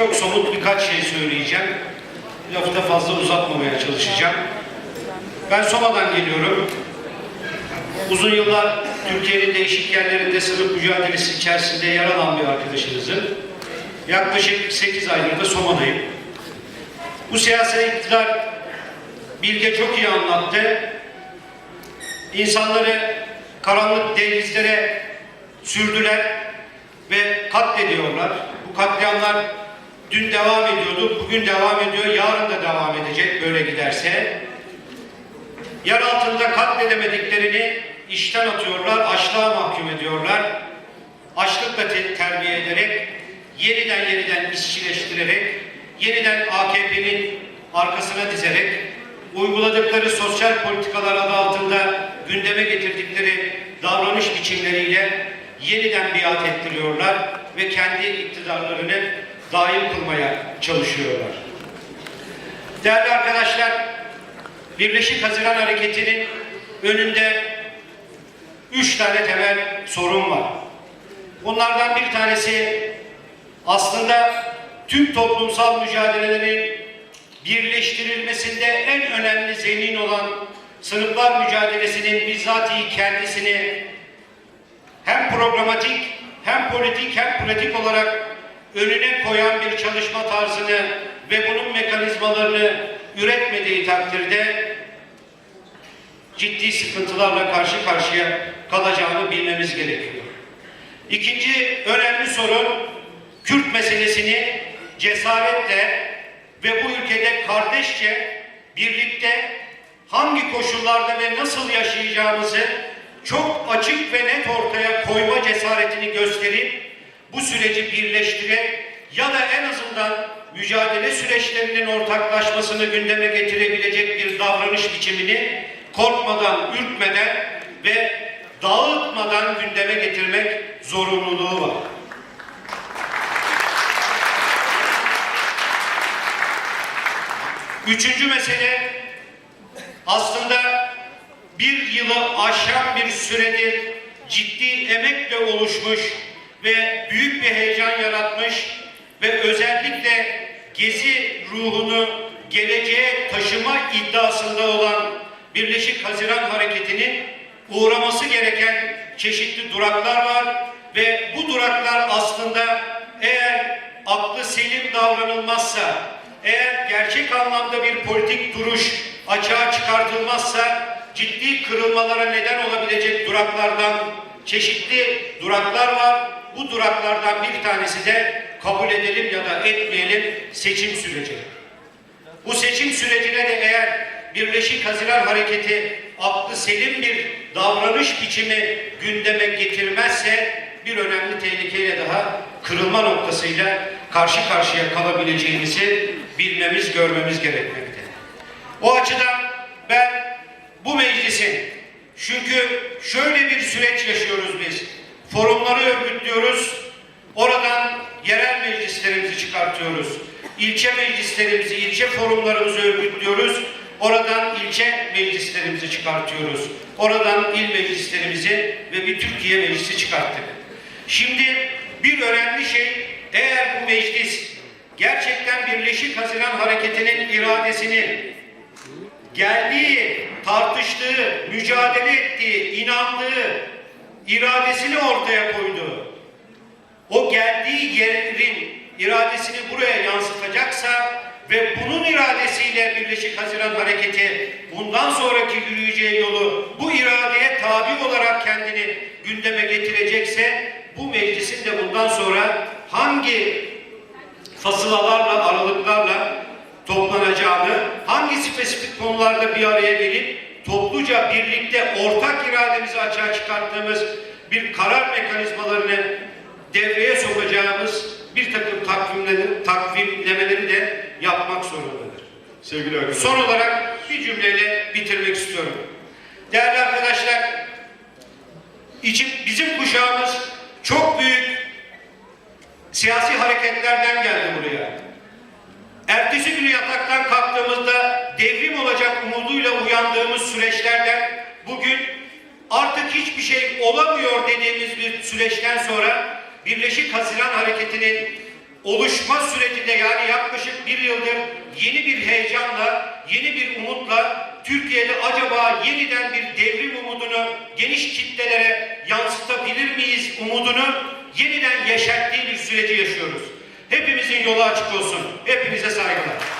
Çok somut birkaç şey söyleyeceğim. Lafı da fazla uzatmamaya çalışacağım. Ben Soma'dan geliyorum. Uzun yıllar Türkiye'nin değişik yerlerinde sınıf mücadelesi içerisinde yer alan bir arkadaşınızım. Yaklaşık 8 aydır da Soma'dayım. Bu siyasi iktidar Bilge çok iyi anlattı. İnsanları karanlık denizlere sürdüler ve katlediyorlar. Bu katliamlar dün devam ediyordu, bugün devam ediyor, yarın da devam edecek böyle giderse. Yer altında katledemediklerini işten atıyorlar, açlığa mahkum ediyorlar. Açlıkla te- terbiye ederek, yeniden yeniden işçileştirerek, yeniden AKP'nin arkasına dizerek, uyguladıkları sosyal politikalar adı altında gündeme getirdikleri davranış biçimleriyle yeniden biat ettiriyorlar ve kendi iktidarlarını daim kılmaya çalışıyorlar. Değerli arkadaşlar, Birleşik Haziran Hareketi'nin önünde üç tane temel sorun var. Bunlardan bir tanesi aslında tüm toplumsal mücadelelerin birleştirilmesinde en önemli zemin olan sınıflar mücadelesinin bizatihi kendisini hem programatik hem politik hem pratik olarak önüne koyan bir çalışma tarzını ve bunun mekanizmalarını üretmediği takdirde ciddi sıkıntılarla karşı karşıya kalacağını bilmemiz gerekiyor. İkinci önemli sorun Kürt meselesini cesaretle ve bu ülkede kardeşçe birlikte hangi koşullarda ve nasıl yaşayacağımızı çok açık ve net ortaya koyma cesaretini gösterip bu süreci birleştirerek ya da en azından mücadele süreçlerinin ortaklaşmasını gündeme getirebilecek bir davranış biçimini korkmadan, ürkmeden ve dağıtmadan gündeme getirmek zorunluluğu var. Üçüncü mesele aslında bir yılı aşan bir süredir ciddi emekle oluşmuş ve büyük bir heyecan yaratmış ve özellikle gezi ruhunu geleceğe taşıma iddiasında olan Birleşik Haziran Hareketi'nin uğraması gereken çeşitli duraklar var ve bu duraklar aslında eğer aklı selim davranılmazsa, eğer gerçek anlamda bir politik duruş açığa çıkartılmazsa ciddi kırılmalara neden olabilecek duraklardan çeşitli duraklar var. Bu duraklardan bir tanesi de kabul edelim ya da etmeyelim seçim süreci. Bu seçim sürecine de eğer Birleşik Haziran Hareketi aklı selim bir davranış biçimi gündeme getirmezse bir önemli tehlikeyle daha kırılma noktasıyla karşı karşıya kalabileceğimizi bilmemiz, görmemiz gerekmekte. O açıdan ben bu meclisin çünkü şöyle bir süreç yaşıyoruz biz. Forumları örgütlüyoruz. Oradan yerel meclislerimizi çıkartıyoruz. İlçe meclislerimizi, ilçe forumlarımızı örgütlüyoruz. Oradan ilçe meclislerimizi çıkartıyoruz. Oradan il meclislerimizi ve bir Türkiye meclisi çıkarttık. Şimdi bir önemli şey eğer bu meclis gerçekten Birleşik Haziran Hareketi'nin iradesini geldiği, tartıştığı, mücadele ettiği, inandığı iradesini ortaya koydu. O geldiği yerin iradesini buraya yansıtacaksa ve bunun iradesiyle Birleşik Haziran Hareketi bundan sonraki yürüyeceği yolu bu iradeye tabi olarak kendini gündeme getirecekse bu meclisin de bundan sonra hangi fasılalarla, aralıklarla toplanacağını, hangi spesifik konularda bir araya gelip topluca birlikte ortak irademizi açığa çıkarttığımız bir karar mekanizmalarını devreye sokacağımız bir takım takvimleri, takvimlemeleri de yapmak zorundadır. Sevgili arkadaşlar. Son olarak bir cümleyle bitirmek istiyorum. Değerli arkadaşlar, içim, bizim kuşağımız çok büyük siyasi hareketlerden geldi buraya. Ertesi günü yataktan kalktığımızda süreçlerden bugün artık hiçbir şey olamıyor dediğimiz bir süreçten sonra Birleşik Haziran Hareketi'nin oluşma sürecinde yani yaklaşık bir yıldır yeni bir heyecanla, yeni bir umutla Türkiye'de acaba yeniden bir devrim umudunu geniş kitlelere yansıtabilir miyiz umudunu yeniden yeşerttiği bir süreci yaşıyoruz. Hepimizin yolu açık olsun. Hepinize saygılar.